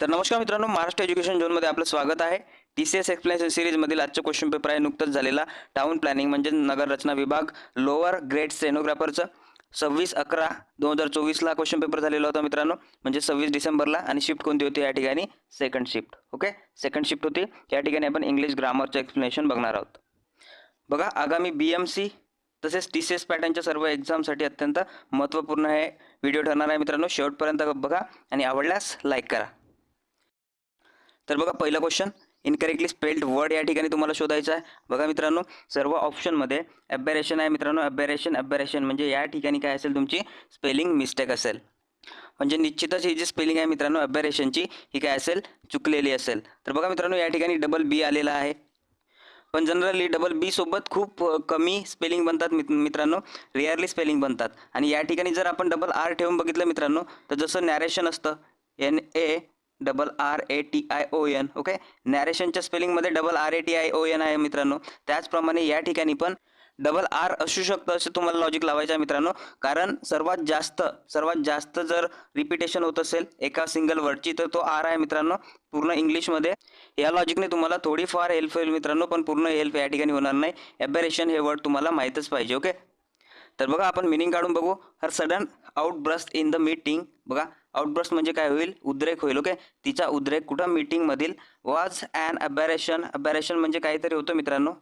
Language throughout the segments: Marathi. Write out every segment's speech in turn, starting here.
तर नमस्कार मित्रांनो महाराष्ट्र एज्युकेशन झोनमध्ये आपलं स्वागत आहे. टी सी एस एक्सप्लेनेशन सिरीजमधील आजचं क्वेश्चन पेपर आहे. नुकतंच झालेला टाउन प्लॅनिंग म्हणजे नगर रचना विभाग लोअर ग्रेड स्टेनोग्राफरचं सव्वीस अकरा दोन हजार चोवीसला क्वेश्चन पेपर झालेला होता मित्रांनो. म्हणजे सव्वीस डिसेंबरला आणि शिफ्ट कोणती होती या ठिकाणी? Second shift okay second shift होती. या ठिकाणी आपण इंग्लिश ग्रामरचं एक्सप्लेनेशन बघणार आहोत. बघा आगामी बी एम सी तसेच टी सी एस पॅटर्नच्या सर्व एक्झामसाठी अत्यंत महत्त्वपूर्ण हे व्हिडिओ ठरणार आहे मित्रांनो. शेवटपर्यंत बघा आणि आवडल्यास लाईक करा. तर बघा पहिला क्वेश्चन इनकरेक्टली स्पेल्ड वर्ड या ठिकाणी तुम्हाला शोधायचं आहे. बघा मित्रांनो सर्व ऑप्शनमध्ये ॲबॅरेशन आहे मित्रांनो. ॲबॅरेशन ॲबॅरेशन म्हणजे या ठिकाणी काय असेल तुमची स्पेलिंग मिस्टेक असेल. म्हणजे निश्चितच ही जी स्पेलिंग आहे मित्रांनो ॲबॅरेशनची ही काय असेल? चुकलेली असेल. तर बघा मित्रांनो या ठिकाणी डबल बी आलेला आहे. पण जनरली डबल बी सोबत खूप कमी स्पेलिंग बनतात मित मित्रांनो. रेअरली स्पेलिंग बनतात. आणि या ठिकाणी जर आपण डबल आर ठेवून बघितलं मित्रांनो तर जसं नॅरेशन असतं N A double R A T I O N okay नॅरेशनच्या स्पेलिंगमध्ये double R A T I O N आहे मित्रांनो. त्याचप्रमाणे या ठिकाणी पण डबल आर असू शकतं असं तुम्हाला लॉजिक लावायचं आहे मित्रांनो. कारण सर्वात जास्त सर्वात जास्त जर रिपिटेशन होत असेल एका सिंगल वर्डची तर तो आर आहे मित्रांनो पूर्ण इंग्लिशमध्ये या लॉजिकने तुम्हाला थोडीफार हेल्प होईल मित्रांनो पण पूर्ण हेल्प या ठिकाणी होणार नाही. एबरेशन हे वर्ड तुम्हाला माहीतच पाहिजे ओके तर बघा आपण मिनिंग काढून बघू. Her sudden outburst in the meeting बघा. आउटब्रस्ट म्हणजे काय होईल? उद्रेक होईल ओके तिचा उद्रेक कुठं? मीटिंगमधील वॉज अँड अबॅरेशन अबॅरेशन म्हणजे काहीतरी होतं मित्रांनो.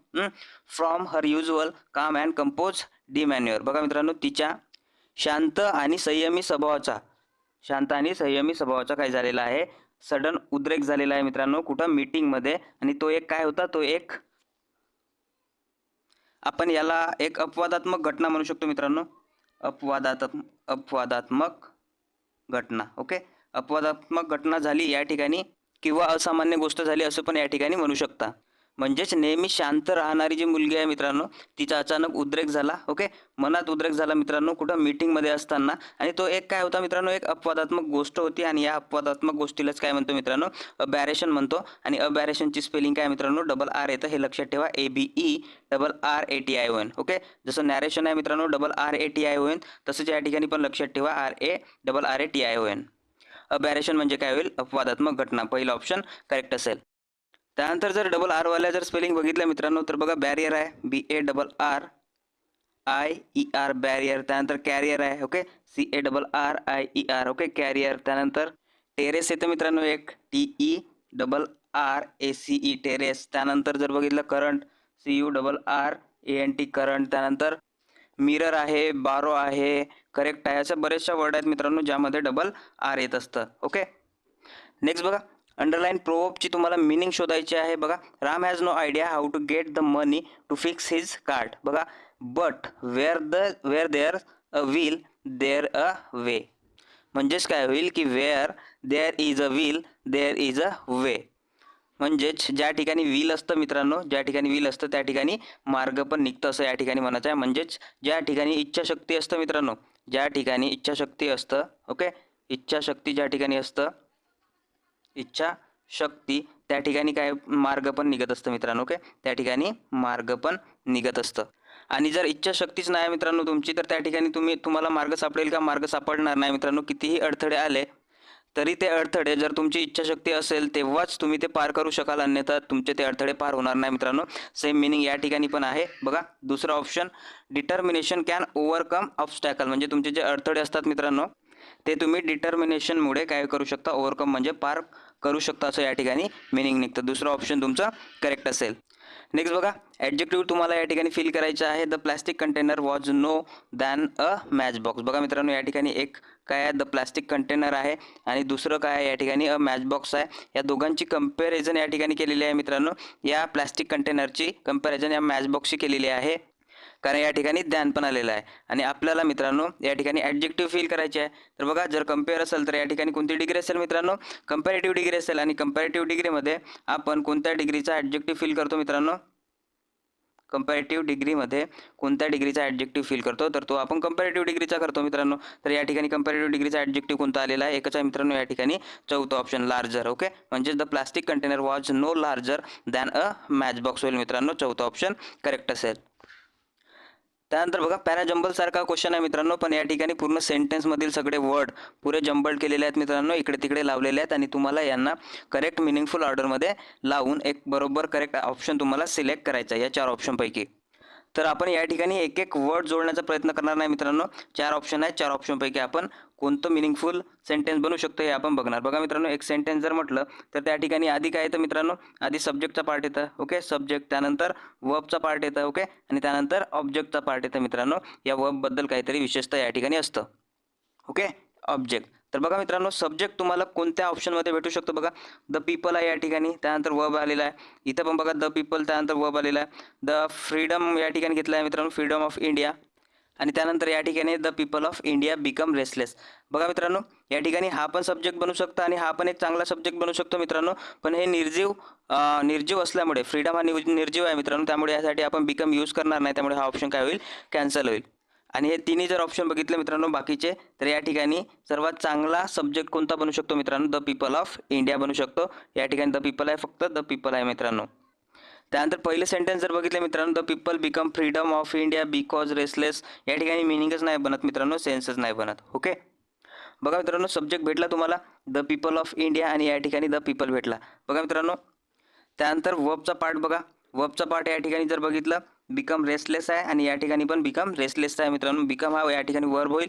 फ्रॉम हर युजल काम अँड कंपोज डी मॅन्युअर बघा मित्रांनो तिच्या शांत आणि संयमी स्वभावाचा. शांत आणि संयमी स्वभावाचा काय झालेला आहे? सडन उद्रेक झालेला आहे मित्रांनो कुठं? मीटिंगमध्ये आणि तो एक काय होता? तो एक आपण याला एक अपवादात्मक घटना म्हणू शकतो मित्रांनो. अपवादात्मक अपवादात्मक घटना ओके अपवादात्मक घटना झाली या ठिकाणी किंवा असामान्य गोष्ट झाली असं पण या ठिकाणी म्हणू शकता. म्हणजेच नेहमी शांत राहणारी जी मुलगी आहे मित्रांनो तिचा अचानक उद्रेक झाला ओके मनात उद्रेक झाला मित्रांनो कुठं मीटिंगमध्ये असताना. आणि तो एक काय होता मित्रांनो एक अपवादात्मक गोष्ट होती आणि या अपवादात्मक गोष्टीलाच काय म्हणतो मित्रांनो अबॅरेशन म्हणतो. आणि अबॅरेशनची स्पेलिंग काय मित्रांनो डबल आर येतं. हे लक्षात ठेवा A B E double R A T I O N okay जसं नॅरेशन आहे मित्रांनो double R A T I O N तसंच या ठिकाणी पण लक्षात ठेवा R A double R A T I O N aberration म्हणजे काय होईल? अपवादात्मक घटना. पहिलं ऑप्शन करेक्ट असेल. त्यानंतर जर डबल आरवाल्या जर स्पेलिंग बघितलं मित्रांनो तर बघा बॅरियर आहे B A double R I E R barrier त्यानंतर कॅरियर आहे okay C A double R I E R okay career त्यानंतर टेरेस येतं मित्रांनो एक T E double R A C E terrace त्यानंतर जर बघितलं current C U double R A N T current त्यानंतर मिरर आहे बारो आहे करेक्ट आहे अशा बरेचशा वर्ड आहेत मित्रांनो ज्यामध्ये डबल आर येत असतं ओके नेक्स्ट बघा अंडरलाईन प्रोवपची तुम्हाला मिनिंग शोधायची आहे. बघा Ram has no idea how to get the money to fix his card बघा but where the where there a will there a way म्हणजेच काय? होईल की where there is a will there is a way म्हणजेच ज्या ठिकाणी व्हील असतं मित्रांनो ज्या ठिकाणी व्हील असतं त्या ठिकाणी मार्ग पण निघतं असं या ठिकाणी म्हणायचं आहे. म्हणजेच ज्या ठिकाणी इच्छाशक्ती असतं मित्रांनो ज्या ठिकाणी इच्छाशक्ती असतं ओके इच्छाशक्ती ज्या ठिकाणी असतं इच्छा शक्ती त्या ठिकाणी काय मार्ग पण निघत असतं मित्रांनो ओके त्या ठिकाणी मार्ग पण निघत असतं. आणि जर इच्छाशक्तीच नाही मित्रांनो तुमची तर त्या ठिकाणी तुम्ही तुम्हाला मार्ग सापडेल का? मार्ग सापडणार नाही मित्रांनो कितीही अडथळे आले तरी ते अडथळे जर तुमची इच्छाशक्ती असेल तेव्हाच तुम्ही ते पार करू शकाल अन्यथा तुमचे ते अडथळे पार होणार नाही मित्रांनो. सेम मिनिंग या ठिकाणी पण आहे. बघा दुसरा option determination can overcome obstacle म्हणजे तुमचे जे अडथळे असतात मित्रांनो ते तुम्ही डिटर्मिनेशनमुळे काय करू शकता? ओव्हरकम म्हणजे पार करू शकता असं या ठिकाणी मिनिंग निघतं. दुसरं ऑप्शन तुमचा करेक्ट असेल. नेक्स्ट बघा ॲडजेक्टिव्ह तुम्हाला या ठिकाणी फिल करायचं आहे. The plastic container was no than a match box बघा मित्रांनो या ठिकाणी एक काय आहे? द प्लास्टिक कंटेनर आहे आणि दुसरं काय आहे? या ठिकाणी अ मॅच बॉक्स आहे. या दोघांची कंपॅरिझन या ठिकाणी केलेली आहे मित्रांनो. या प्लॅस्टिक कंटेनरची कंपॅरिझन या मॅच बॉक्सची केलेली आहे. कारण या ठिकाणी ज्ञान पण आलेलं आहे. आणि आपल्याला मित्रांनो या ठिकाणी ॲडजेक्टिव्ह फील करायचे आहे. तर बघा जर कंपेअर असेल तर या ठिकाणी कोणती डिग्री असेल मित्रांनो? कम्पॅरेटिव्ह डिग्री असेल. आणि कम्पॅरेटिव्ह डिग्रीमध्ये आपण कोणत्या डिग्रीचा ॲडजेक्टिव्ह फील करतो मित्रांनो? कम्पॅरेटिव्ह डिग्रीमध्ये कोणत्या डिग्रीचा ॲडजेक्टिव्ह फील करतो? तर तो आपण कम्पॅरेटिव्ह डिग्रीचा करतो मित्रांनो. तर या ठिकाणी कम्पॅरेटिव्ह डिग्रीचा ॲडजेक्टिव्ह कोणता आलेला आहे? एकच आहे मित्रांनो या ठिकाणी चौथं ऑप्शन लार्जर ओके म्हणजेच the plastic container was no larger than a match box होईल मित्रांनो. चौथं ऑप्शन करेक्ट असेल. त्यानंतर बघा पॅराजंबल सारखा क्वेश्चन आहे मित्रांनो पण या ठिकाणी पूर्ण सेंटेन्समधील सगळे वर्ड पुरे जंबल्ड केलेले आहेत मित्रांनो इकडे तिकडे लावलेले आहेत आणि तुम्हाला यांना करेक्ट मिनिंगफुल ऑर्डरमध्ये लावून एक बरोबर करेक्ट ऑप्शन तुम्हाला सिलेक्ट करायचा आहे या चार ऑप्शनपैकी तर आपण या ठिकाणी एक एक वर्ड जोडण्याचा प्रयत्न करणार नाही मित्रांनो. चार ऑप्शन आहेत. चार ऑप्शनपैकी आपण कोणतं मिनिंगफुल सेंटेन्स बनवू शकतो हे आपण बघणार. बघा मित्रांनो एक सेंटेन्स जर म्हटलं तर त्या ठिकाणी आधी काय येतं मित्रांनो? आधी सब्जेक्टचा पार्ट येतं. ओके सब्जेक्ट त्यानंतर वर्बचा पार्ट येतं. ओके आणि त्यानंतर ऑब्जेक्टचा पार्ट येतं मित्रांनो. या वर्बबद्दल काहीतरी विशेषतः या ठिकाणी असतं. ओके ऑब्जेक्ट तर बघा मित्रांनो सब्जेक्ट तुम्हाला कोणत्या ऑप्शनमध्ये भेटू शकतो बघा. द पीपल आहे या ठिकाणी त्यानंतर वब आलेला आहे. इथं पण बघा द पीपल त्यानंतर वब आलेला आहे. द फ्रीडम या ठिकाणी घेतला आहे मित्रांनो फ्रीडम ऑफ इंडिया आणि त्यानंतर या ठिकाणी the people of India become restless बघा मित्रांनो या ठिकाणी हा पण सब्जेक्ट बनू शकतो आणि हा पण एक चांगला सब्जेक्ट बनू शकतो मित्रांनो. पण हे निर्जीव निर्जीव असल्यामुळे फ्रीडम हा निर्जीव आहे मित्रांनो. त्यामुळे यासाठी आपण बिकम यूज करणार नाही. त्यामुळे हा ऑप्शन काय होईल? कॅन्सल होईल. आणि हे तिन्ही जर ऑप्शन बघितले मित्रांनो बाकीचे तर या ठिकाणी सर्वात चांगला सब्जेक्ट कोणता बनू शकतो मित्रांनो? द पीपल ऑफ इंडिया बनू शकतो. या ठिकाणी द पीपल आहे फक्त द पीपल आहे मित्रांनो. त्यानंतर पहिले सेंटेन्स जर बघितले मित्रांनो the people become freedom of India because restless या ठिकाणी मिनिंगच नाही बनत मित्रांनो सेन्सच नाही बनत. ओके बघा मित्रांनो सब्जेक्ट भेटला तुम्हाला द पीपल ऑफ इंडिया आणि या ठिकाणी द पीपल भेटला. बघा मित्रांनो त्यानंतर वबचा पार्ट बघा. वबचा पार्ट या ठिकाणी जर बघितलं बिकम रेसलेस आहे आणि या ठिकाणी पण बिकम रेस्टलेस आहे मित्रांनो. बिकम हा या ठिकाणी वर्ब होईल.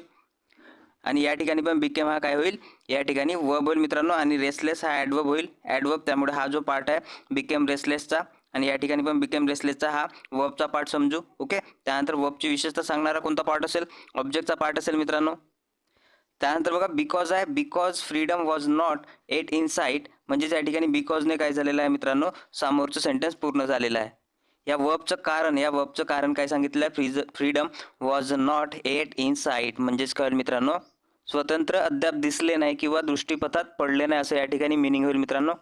आणि या ठिकाणी पण बिकम हा काय होईल? या ठिकाणी वर्ब होईल मित्रांनो. आणि रेसलेस हा ॲडवर्ब होईल. ॲडवर्ब त्यामुळे हा जो पार्ट आहे बिकेम रेसलेसचा आणि या ठिकाणी पण बिकेम रेसलेसचा हा वर्बचा पार्ट समजू. ओके त्यानंतर वर्बची विशेषता सांगणारा कोणता पार्ट असेल? ऑब्जेक्टचा पार्ट असेल मित्रांनो. त्यानंतर बघा बिकॉज आहे. Because freedom was not yet in sight म्हणजेच या ठिकाणी बिकॉजने काय झालेलं आहे मित्रांनो? समोरचं सेंटेन्स पूर्ण झालेलं आहे. या वर्बचं कारण या वर्बचं कारण काय सांगितलं आहे freeze freedom was not yet in sight म्हणजेच काय मित्रांनो स्वतंत्र अद्याप दिसले नाही किंवा दृष्टीपथात पडले नाही असं या ठिकाणी मिनिंग होईल मित्रांनो.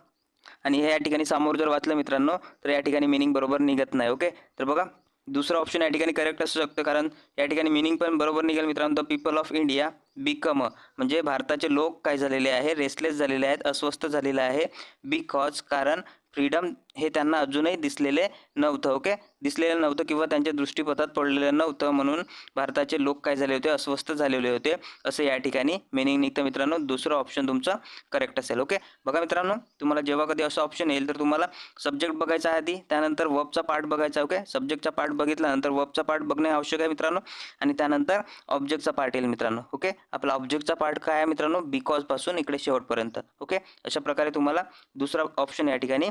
आणि हे या ठिकाणी समोर जर वाचलं मित्रांनो तर या ठिकाणी मिनिंग बरोबर निघत नाही ओके तर बघा दुसरं ऑप्शन या ठिकाणी करेक्ट असू शकतं कारण या ठिकाणी मिनिंग पण बरोबर निघेल मित्रांनो. The people of India become म्हणजे भारताचे लोक काय झालेले आहे? रेसलेस झालेले आहेत अस्वस्थ झालेले आहे. बिकॉज कारण फ्रीडम हे त्यांना अजूनही दिसलेले नव्हतं ओके दिसलेलं नव्हतं किंवा त्यांच्या दृष्टीपथात पडलेलं नव्हतं म्हणून भारताचे लोक काय झाले होते? अस्वस्थ झालेले होते असं या ठिकाणी मिनिंग निघतं. मित्रांनो दुसरं ऑप्शन तुमचं करेक्ट असेल ओके बघा मित्रांनो तुम्हाला जेव्हा कधी असं ऑप्शन येईल तर तुम्हाला सब्जेक्ट बघायचा आहे आधी त्यानंतर वबचा पार्ट बघायचा ओके सब्जेक्टचा पार्ट बघितल्यानंतर वबचा पार्ट बघणे आवश्यक आहे मित्रांनो आणि त्यानंतर ऑब्जेक्टचा पार्ट येईल मित्रांनो ओके आपला ऑब्जेक्टचा पार्ट काय आहे मित्रांनो? बिकॉजपासून इकडे शेवटपर्यंत ओके अशा प्रकारे तुम्हाला दुसरा ऑप्शन या ठिकाणी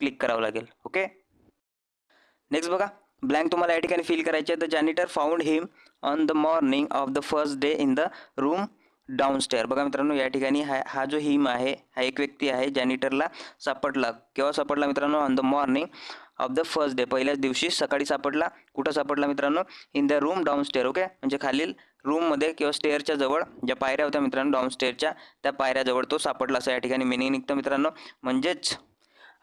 क्लिक करावं लागेल ओके नेक्स्ट बघा ब्लँक तुम्हाला या ठिकाणी फिल करायचे आहे. The janitor found him on the morning of the first day in the room downstairs बघा मित्रांनो या ठिकाणी हा हा जो हिम आहे हा एक व्यक्ती आहे जॅनिटरला सापडला. केव्हा सापडला मित्रांनो? On the morning of the first day पहिल्याच दिवशी सकाळी सापडला. कुठं सापडला मित्रांनो? In the room downstairs okay म्हणजे खालील रूममध्ये किंवा स्टेअरच्या जवळ ज्या पायऱ्या होत्या मित्रांनो डाऊनस्टेअरच्या त्या पायऱ्याजवळ तो सापडला. असं या ठिकाणी मिनिंग निघतं मित्रांनो. म्हणजेच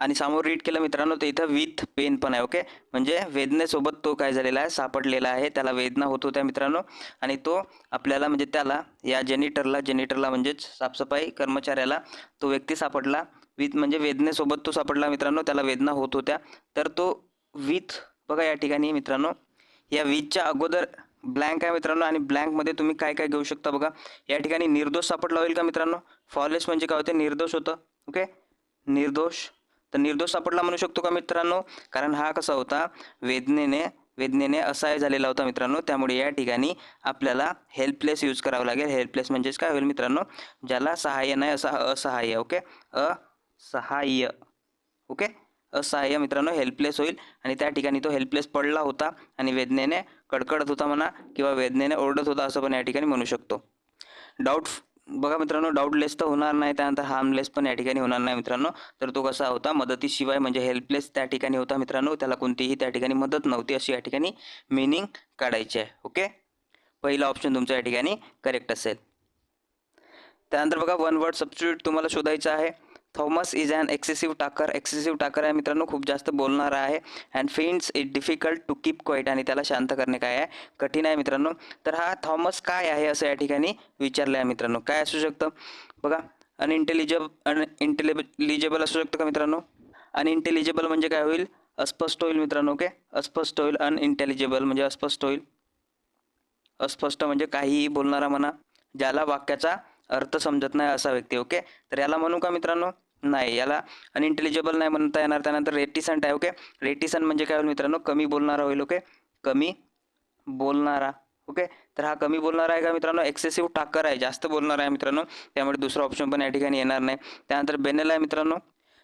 आणि समोर रीड केलं मित्रांनो तर इथं विथ पेन पण आहे ओके म्हणजे वेदनेसोबत तो काय झालेला आहे सापडलेला आहे त्याला वेदना होत होत्या मित्रांनो. आणि तो आपल्याला म्हणजे त्याला या जेनिटरला जेनिटरला म्हणजेच साफसफाई कर्मचाऱ्याला तो व्यक्ती सापडला. विथ म्हणजे वेदनेसोबत तो सापडला मित्रांनो त्याला वेदना होत होत्या. तर तो विथ बघा या ठिकाणी मित्रांनो. या विथच्या अगोदर ब्लँक आहे मित्रांनो आणि ब्लँकमध्ये तुम्ही काय काय घेऊ शकता बघा. या ठिकाणी निर्दोष सापडला होईल का मित्रांनो? फॉलेस म्हणजे काय होते? निर्दोष होतं ओके निर्दोष तर निर्दोष सापडला म्हणू शकतो का मित्रांनो? कारण हा कसा होता? वेदनेने वेदनेने असहाय झालेला होता मित्रांनो. त्यामुळे या ठिकाणी आपल्याला हेल्पलेस यूज करावं लागेल. हेल्पलेस म्हणजेच काय होईल मित्रांनो? ज्याला सहाय्य नाही असा असहाय्य ओके? असहाय्य ओके? असहाय्य मित्रांनो हेल्पलेस होईल. आणि त्या ठिकाणी तो हेल्पलेस पडला होता आणि वेदनेने कडकडत होता म्हणा किंवा वेदनेने ओरडत होता असं पण या ठिकाणी म्हणू शकतो. डाऊट बघा मित्रांनो डाऊटलेस तर होणार नाही. त्यानंतर हार्मलेस पण या ठिकाणी होणार नाही मित्रांनो. तर तो कसा होता? मदतीशिवाय म्हणजे हेल्पलेस त्या ठिकाणी होता मित्रांनो. त्याला कोणतीही त्या ठिकाणी मदत नव्हती अशी या ठिकाणी मिनिंग काढायची आहे. ओके पहिला ऑप्शन तुमचा या ठिकाणी करेक्ट असेल. त्यानंतर बघा वन वर्ड सबस्टिट्यूट तुम्हाला शोधायचं आहे. Thomas is an excessive talker. Excessive talker आहे मित्रांनो खूप जास्त बोलणारा आहे. And finds it difficult to keep quiet आणि त्याला शांत करणे काय आहे? कठीण आहे मित्रांनो. तर हा थॉमस काय आहे असं या ठिकाणी विचारलं आहे मित्रांनो. काय असू शकतं? बघा. अनइंटेलिजब अनइंटेलिजिबल असू शकतं का मित्रांनो? अनइंटेलिजिबल म्हणजे काय होईल? अस्पष्ट होईल मित्रांनो ओके अस्पष्ट होईल अनइंटेलिजिबल म्हणजे अस्पष्ट होईल. अस्पष्ट म्हणजे काहीही बोलणारा म्हणा ज्याला वाक्याचा अर्थ समजत नाही असा व्यक्ती ओके तर याला म्हणू का मित्रांनो? नाही याला अनइंटेलिजेबल नाही म्हणता येणार. त्यानंतर रेटिसंट आहे ओके रेटिसंट म्हणजे काय होईल मित्रांनो? कमी बोलणारा होईल ओके कमी बोलणारा ओके तर हा कमी बोलणारा आहे का मित्रांनो? एक्सेसिव्ह टाकर आहे जास्त बोलणारा आहे मित्रांनो. त्यामुळे दुसरा ऑप्शन पण या ठिकाणी येणार नाही. त्यानंतर बेनेल आहे मित्रांनो.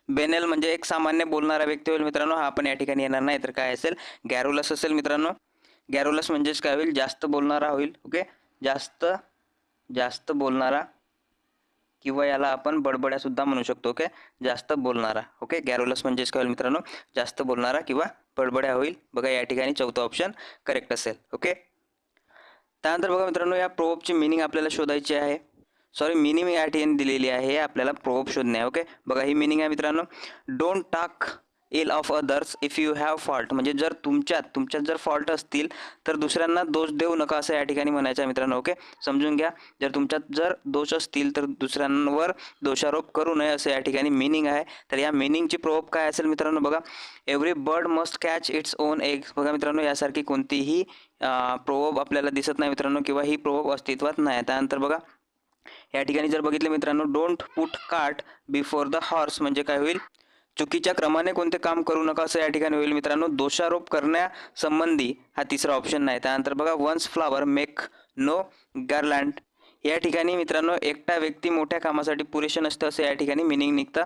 बेनेल म्हणजे एक सामान्य बोलणारा व्यक्ती होईल मित्रांनो. हा पण या ठिकाणी येणार नाही तर काय असेल? गॅरोलस असेल मित्रांनो. गॅरोलस म्हणजेच काय होईल? जास्त बोलणारा होईल ओके जास्त जास्त बोलणारा किंवा याला आपण बडबड्या सुद्धा म्हणू शकतो ओके? जास्त बोलणारा ओके? गॅरोलस म्हणजेच काय होईल मित्रांनो जास्त बोलणारा किंवा बडबड्या होईल. बघा या ठिकाणी चौथा ऑप्शन करेक्ट असेल ओके? त्यानंतर बघा मित्रांनो या प्रोबची मिनिंग आपल्याला शोधायची आहे. सॉरी मिनिंग या ठिकाणी दिलेली आहे आपल्याला प्रोब शोधणे ओके? बघा ही मिनिंग आहे मित्रांनो. Don't talk ill of others if you have fault म्हणजे जर तुमच्यात तुमच्यात जर फॉल्ट असतील तर दुसऱ्यांना दोष देऊ नका असं या ठिकाणी म्हणायचं आहे मित्रांनो ओके समजून घ्या. जर तुमच्यात जर दोष असतील तर दुसऱ्यांवर दोषारोप करू नये असं या ठिकाणी मिनिंग आहे. तर या मिनिंगची प्रोप काय असेल मित्रांनो बघा. Every bird must catch its own egg बघा मित्रांनो यासारखी कोणतीही प्रोब आपल्याला दिसत नाही मित्रांनो किंवा ही प्रोब अस्तित्वात नाही. त्यानंतर बघा. या ठिकाणी जर बघितले मित्रांनो don't put cart before the horse म्हणजे काय होईल? चुकीच्या क्रमाने कोणते काम करू नका असं या ठिकाणी होईल मित्रांनो. दोषारोप करण्यासंबंधी हा तिसरा ऑप्शन नाही. त्यानंतर बघा once flower make no garland या ठिकाणी मित्रांनो एकटा व्यक्ती मोठ्या कामासाठी पुरेसे नसतं असं या ठिकाणी मिनिंग निघतं.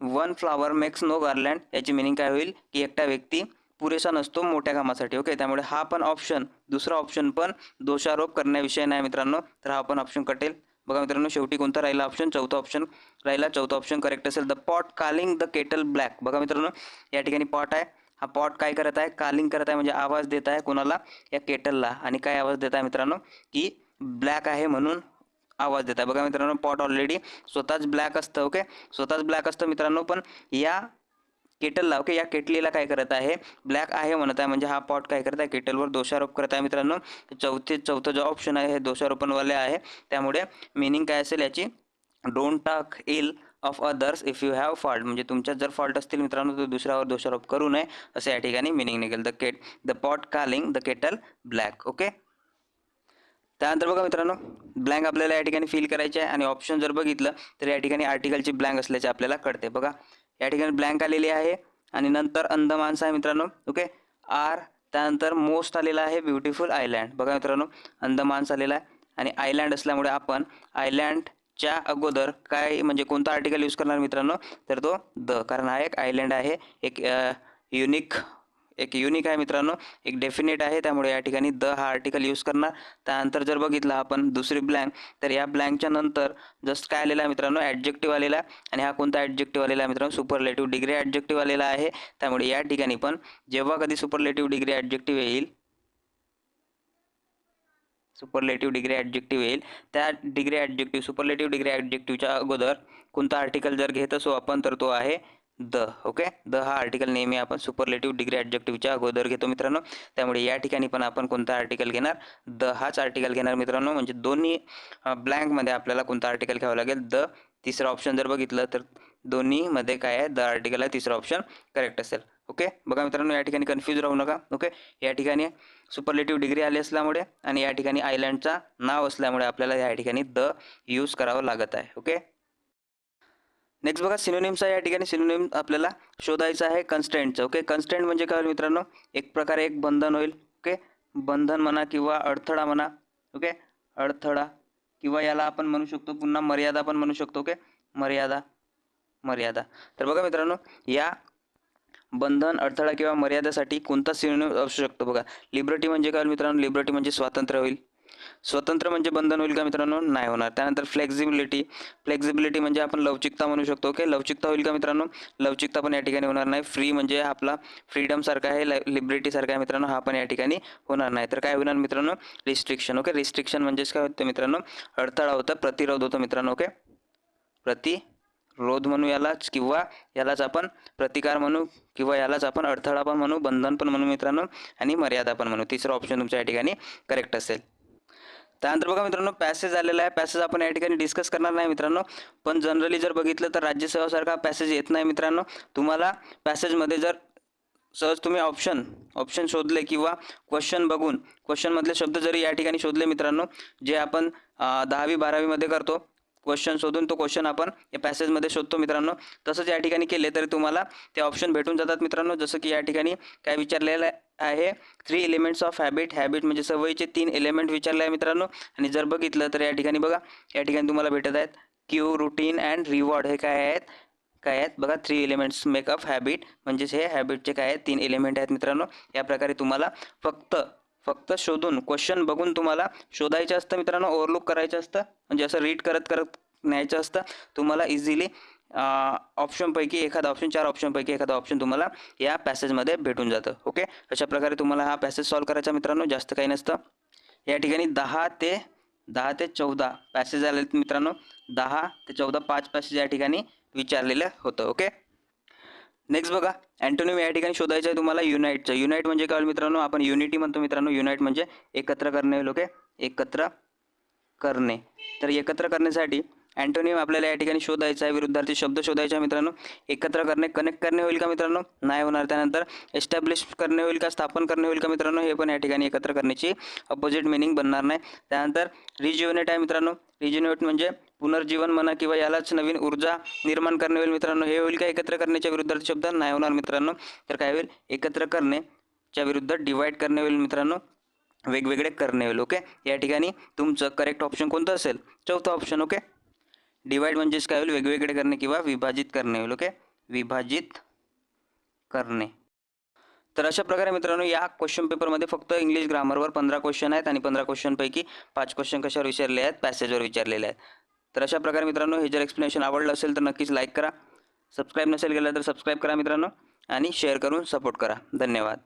One flower makes no garland याची मिनिंग काय होईल? की एकटा व्यक्ती पुरेसा नसतो मोठ्या कामासाठी. ओके त्यामुळे हा पण ऑप्शन दुसरा ऑप्शन पण दोषारोप करण्याविषयी नाही मित्रांनो. तर हा पण ऑप्शन कटेल. बघा मित्रांनो शेवटी कोणता राहिला ऑप्शन चौथा ऑप्शन राहिला. चौथा ऑप्शन करेक्ट असेल. The pot calling the kettle black बघा मित्रांनो या ठिकाणी पॉट आहे. हा पॉट काय करत आहे? कालिंग करत आहे म्हणजे आवाज देत आहे कोणाला? या केटलला आणि काय आवाज देत आहे मित्रांनो? की ब्लॅक आहे म्हणून आवाज देत आहे. बघा मित्रांनो पॉट ऑलरेडी स्वतःच ब्लॅक असतं ओके स्वतःच ब्लॅक असतं मित्रांनो पण या केटलला. ओके या केटलीला काय करत आहे? ब्लॅक आहे म्हणत आहे. म्हणजे हा पॉट काय करत आहे? केटलवर दोषारोप करत आहे मित्रांनो. चौथे चौथं जो ऑप्शन आहे हे दोषारोपणवाले आहे. त्यामुळे मिनिंग काय असेल याची? Don't talk ill of others if you have fault म्हणजे तुमच्या जर फॉल्ट असतील मित्रांनो तर दुसऱ्यावर दोषारोप करू नये. असं या ठिकाणी मिनिंग निघेल. The cat the pot calling the kettle black okay? त्यानंतर बघा मित्रांनो ब्लँक आपल्याला या ठिकाणी फिल करायचे आहे. आणि ऑप्शन जर बघितलं तर या ठिकाणी आर्टिकलची ब्लँक असल्याचे आपल्याला कळते. बघा. या ठिकाणी ब्लँक आलेली आहे. आणि नंतर अंदमानस आहे मित्रांनो. ओके आर त्यानंतर मोस्ट आलेला आहे ब्युटिफुल आयलँड बघा मित्रांनो अंदमानस आलेला आहे. आणि आयलँड असल्यामुळे आपण आयलँडच्या अगोदर काय म्हणजे कोणता आर्टिकल यूज करणार मित्रांनो? तर तो द कारण हा एक आयलँड आहे. एक युनिक एक युनिक आहे मित्रांनो. एक डेफिनेट आहे. त्यामुळे या ठिकाणी द हा आर्टिकल यूज करणार. त्यानंतर जर बघितलं आपण दुसरी ब्लँक तर या ब्लँकच्या नंतर जस्ट काय आलेला आहे मित्रांनो? ॲडजेक्टिव्ह आलेला आणि हा कोणता ॲडजेक्टिव्ह आलेला आहे मित्रांनो? सुपरलेटिव्ह डिग्री ॲडजेक्टिव्ह आलेला आहे. त्यामुळे या ठिकाणी पण जेव्हा कधी सुपरलेटिव्ह डिग्री ॲडजेक्टिव्ह येईल सुपरलेटिव्ह डिग्री ॲडजेक्टिव्ह येईल त्या डिग्री ॲडजेक्टिव्ह सुपरलेटिव्ह डिग्री ॲडजेक्टिव्हच्या अगोदर कोणता आर्टिकल जर घेत असो आपण तर तो आहे द ओके द हा आर्टिकल नेहमी आपण सुपरलेटिव्ह डिग्री ॲडजेक्टिव्हच्या अगोदर घेतो मित्रांनो. त्यामुळे या ठिकाणी पण आपण कोणता आर्टिकल घेणार? द हाच आर्टिकल घेणार मित्रांनो. म्हणजे दोन्ही ब्लँकमध्ये आपल्याला कोणता आर्टिकल घ्यावा लागेल? द तिसरं ऑप्शन जर बघितलं तर दोन्हीमध्ये काय आहे? द आर्टिकल आहे तिसरं ऑप्शन करेक्ट असेल. ओके बघा मित्रांनो या ठिकाणी कन्फ्यूज राहू नका. ओके या ठिकाणी सुपरलेटिव्ह डिग्री आली असल्यामुळे आणि या ठिकाणी आयलँडचा नाव असल्यामुळे आपल्याला या ठिकाणी द यूज करावं लागत आहे. ओके नेक्स्ट बघा सिनोनिमचा या ठिकाणी. सिनोनिम आपल्याला शोधायचं आहे कन्स्टंटचं ओके कन्स्टंट म्हणजे काय होईल मित्रांनो? एक प्रकारे एक बंधन होईल. ओके बंधन म्हणा किंवा अडथळा म्हणा. ओके अडथळा किंवा याला आपण म्हणू शकतो पुन्हा मर्यादा पण म्हणू शकतो. ओके मर्यादा मर्यादा. तर बघा मित्रांनो या बंधन अडथळा किंवा मर्यादेसाठी कोणता सिनोनिम असू शकतो बघा. लिबर्टी म्हणजे काय हो मित्रांनो? लिबर्टी म्हणजे स्वातंत्र्य होईल. स्वतंत्र म्हणजे बंधन होईल का मित्रांनो? नाही होणार. त्यानंतर फ्लेक्झिबिलिटी फ्लेक्झिबिलिटी म्हणजे आपण लवचिकता म्हणू शकतो ओके लवचिकता होईल का मित्रांनो? लवचिकता पण या ठिकाणी होणार नाही. फ्री म्हणजे आपला फ्रीडम सारखा आहे लिबर्टी सारखा आहे मित्रांनो हा पण या ठिकाणी होणार नाही. तर काय होणार मित्रांनो? रिस्ट्रिक्शन ओके रिस्ट्रिक्शन म्हणजेच काय होतं मित्रांनो? अडथळा होता प्रतिरोध होतो मित्रांनो ओके प्रति रोध म्हणू यालाच किंवा यालाच आपण प्रतिकार म्हणू किंवा यालाच आपण अडथळा पण म्हणू बंधन पण म्हणू मित्रांनो आणि मर्यादा पण म्हणू. तिसरा ऑप्शन तुमच्या या ठिकाणी करेक्ट असेल. त्यानंतर बघा मित्रांनो पॅसेज आलेला आहे. पॅसेज आपण या ठिकाणी डिस्कस करणार नाही मित्रांनो. पण जनरली जर बघितलं तर राज्यसेवासारखा पॅसेज येत नाही मित्रांनो. तुम्हाला पॅसेजमध्ये जर सहज तुम्ही ऑप्शन ऑप्शन शोधले किंवा क्वेश्चन बघून क्वेश्चनमधले शब्द जरी या ठिकाणी शोधले मित्रांनो जे आपण दहावी बारावीमध्ये करतो क्वेश्चन शोधून तो क्वेश्चन आपण या पॅसेजमध्ये शोधतो मित्रांनो. तसंच या ठिकाणी केले तरी तुम्हाला ते ऑप्शन भेटून जातात मित्रांनो. जसं की या ठिकाणी काय विचारलेलं आहे आहे. Three elements of habit habit म्हणजे सवयीचे तीन एलिमेंट विचारले आहे मित्रांनो. आणि जर बघितलं तर या ठिकाणी बघा. या ठिकाणी तुम्हाला भेटत आहेत क्यू रुटीन अँड रिवॉर्ड हे काय आहेत? काय आहेत? बघा थ्री एलिमेंट्स मेकअप हॅबिट म्हणजेच हे हॅबिटचे काय आहेत? तीन एलिमेंट आहेत मित्रांनो. या प्रकारे तुम्हाला फक्त फक्त शोधून क्वेश्चन बघून तुम्हाला शोधायचं असतं मित्रांनो. ओव्हरलुक करायचं असतं. म्हणजे असं रीड करत करत न्यायचं असतं. तुम्हाला इझिली ऑप्शनपैकी एखादा ऑप्शन चार ऑप्शनपैकी एखादा ऑप्शन तुम्हाला या पॅसेजमध्ये भेटून जातं. ओके अशा प्रकारे तुम्हाला हा पॅसेज सॉल्व करायचा मित्रांनो. जास्त काही नसतं. या ठिकाणी दहा ते दहा ते चौदा पॅसेज आले मित्रांनो. दहा ते चौदा पाच पॅसेज या ठिकाणी विचारलेलं होतं. ओके नेक्स्ट बघा. अँटोनिम या ठिकाणी शोधायचं आहे तुम्हाला युनाईटचं युनाईट म्हणजे काय मित्रांनो? आपण युनिटी म्हणतो मित्रांनो. युनाईट म्हणजे एकत्र करणे लोके ओके एकत्र करणे. तर एकत्र करण्यासाठी अँटोनियम आपल्याला या ठिकाणी शोधायचा आहे. विरुद्धार्थी शब्द शोधायचा आहे मित्रांनो. एकत्र करणे कनेक्ट करणे होईल का मित्रांनो? नाही होणार. त्यानंतर एस्टॅब्लिश करणे होईल का स्थापन करणे होईल का मित्रांनो? हे पण या ठिकाणी एकत्र करण्याची अपोजिट मिनिंग बनणार नाही. त्यानंतर रिज्युनेट आहे मित्रांनो. रिज्युनेट म्हणजे पुनर्जीवन म्हणा किंवा यालाच नवीन ऊर्जा निर्माण करणे होईल मित्रांनो. हे होईल का एकत्र करण्याच्या विरुद्धार्थी शब्द? नाही होणार मित्रांनो. तर काय होईल? एकत्र करणेच्या विरुद्ध डिवाईड करणे होईल मित्रांनो. वेगवेगळे करणे होईल. ओके या ठिकाणी तुमचं करेक्ट ऑप्शन कोणतं असेल? चौथं ऑप्शन ओके डिवाईड म्हणजेच काय होईल? वेगवेगळे करणे किंवा विभाजित करणे होईल ओके विभाजित करणे. तर अशा प्रकारे मित्रांनो या क्वेश्चन पेपरमध्ये फक्त इंग्लिश ग्रामरवर पंधरा क्वेश्चन आहेत आणि पंधरा क्वेश्चनपैकी पाच क्वेश्चन कशावर विचारले आहेत? पॅसेजवर विचारलेले आहेत. तर अशा प्रकारे मित्रांनो हे जर एक्सप्लेनेशन आवडलं असेल तर नक्कीच लाईक करा. सबस्क्राईब नसेल केलं तर सबस्क्राईब करा मित्रांनो आणि शेअर करून सपोर्ट करा. धन्यवाद.